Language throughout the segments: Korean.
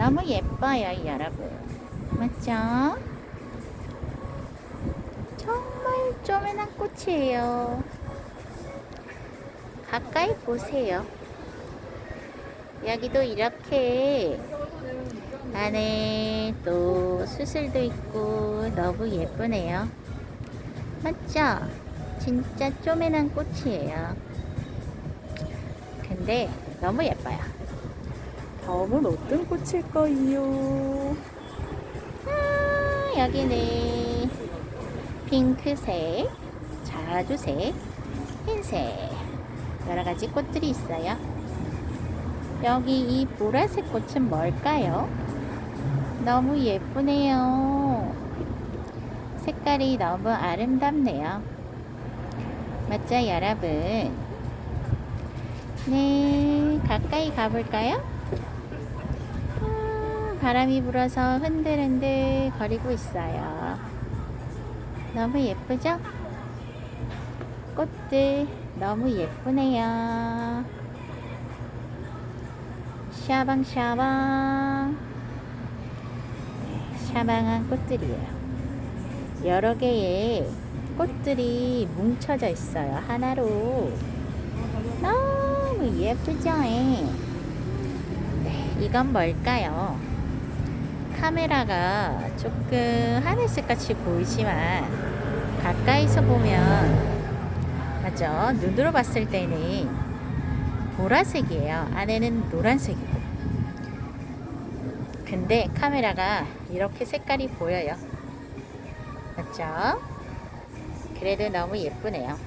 너무 예뻐요, 여러분. 맞죠? 정말 쪼매난 꽃이에요. 가까이 보세요. 여기도 이렇게 안에 또 수술도 있고 너무 예쁘네요. 맞죠? 진짜 쪼매난 꽃이에요. 근데 너무 예뻐요. 다음은 어떤 꽃일까요? 아, 여기는 핑크색, 자주색, 흰색 여러 가지 꽃들이 있어요. 여기 이 보라색 꽃은 뭘까요? 너무 예쁘네요. 색깔이 너무 아름답네요. 맞죠, 여러분? 네, 가까이 가볼까요? 음, 바람이 불어서 흔들흔들 거리고 있어요. 너무 예쁘죠? 꽃들 너무 예쁘네요. 샤방샤방. 네, 샤방한 꽃들이에요. 여러 개의 꽃들이 뭉쳐져 있어요. 하나로. 너무 예쁘죠? 네, 이건 뭘까요? 카메라가 조금 하늘색 같이 보이지만 가까이서 보면 맞죠? 눈으로 봤을 때는 보라색이에요. 안에는 노란색이고. 근데 카메라가 이렇게 색깔이 보여요. 맞죠? 그래도 너무 예쁘네요.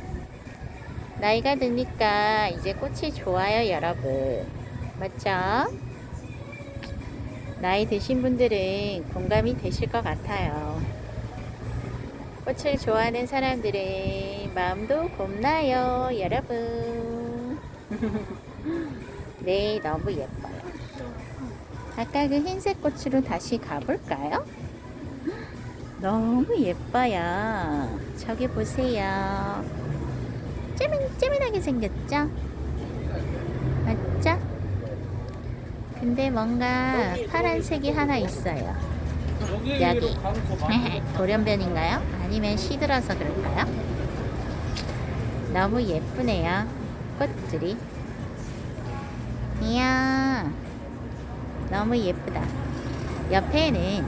나이가 드니까 이제 꽃이 좋아요, 여러분. 맞죠? 나이 드신 분들은 공감이 되실 것 같아요. 꽃을 좋아하는 사람들은 마음도 곱나요, 여러분. 네, 너무 예뻐요. 아까 그 흰색 꽃으로 다시 가볼까요? 너무 예뻐요. 저기 보세요. 쩌민쩌민하게 생겼죠? 맞죠? 근데 뭔가 파란색이 하나 있어요. 여기. 돌연변인가요? 아니면 시들어서 그럴까요? 너무 예쁘네요. 꽃들이. 이야. 너무 예쁘다. 옆에는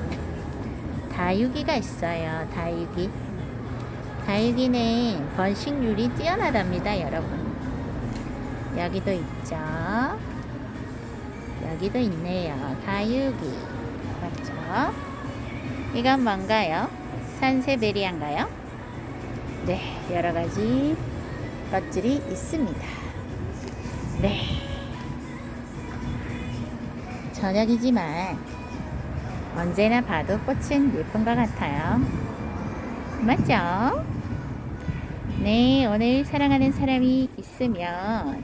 다육이가 있어요. 다육이. 다육이는 번식률이 뛰어나답니다, 여러분. 여기도 있죠. 여기도 있네요. 다육이. 맞죠? 이건 뭔가요? 산세베리아인가요? 네, 여러 가지 것들이 있습니다. 네. 저녁이지만 언제나 봐도 꽃은 예쁜 것 같아요. 맞죠? 네, 오늘 사랑하는 사람이 있으면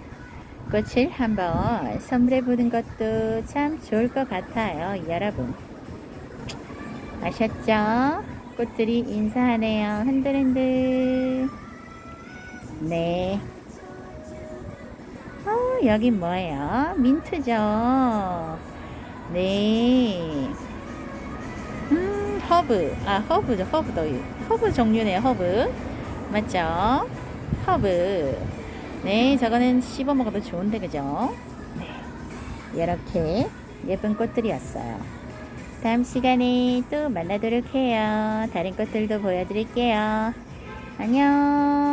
꽃을 한번 선물해 보는 것도 참 좋을 것 같아요, 여러분. 아셨죠? 꽃들이 인사하네요. 흔들흔들. 네. 어, 여긴 뭐예요? 민트죠? 네. 음, 허브. 아, 허브죠. 허브도. 허브 종류네요. 허브. 맞죠? 허브. 네, 저거는 씹어 먹어도 좋은데, 그죠? 네. 이렇게 예쁜 꽃들이었어요. 다음 시간에 또 만나도록 해요. 다른 꽃들도 보여드릴게요. 안녕.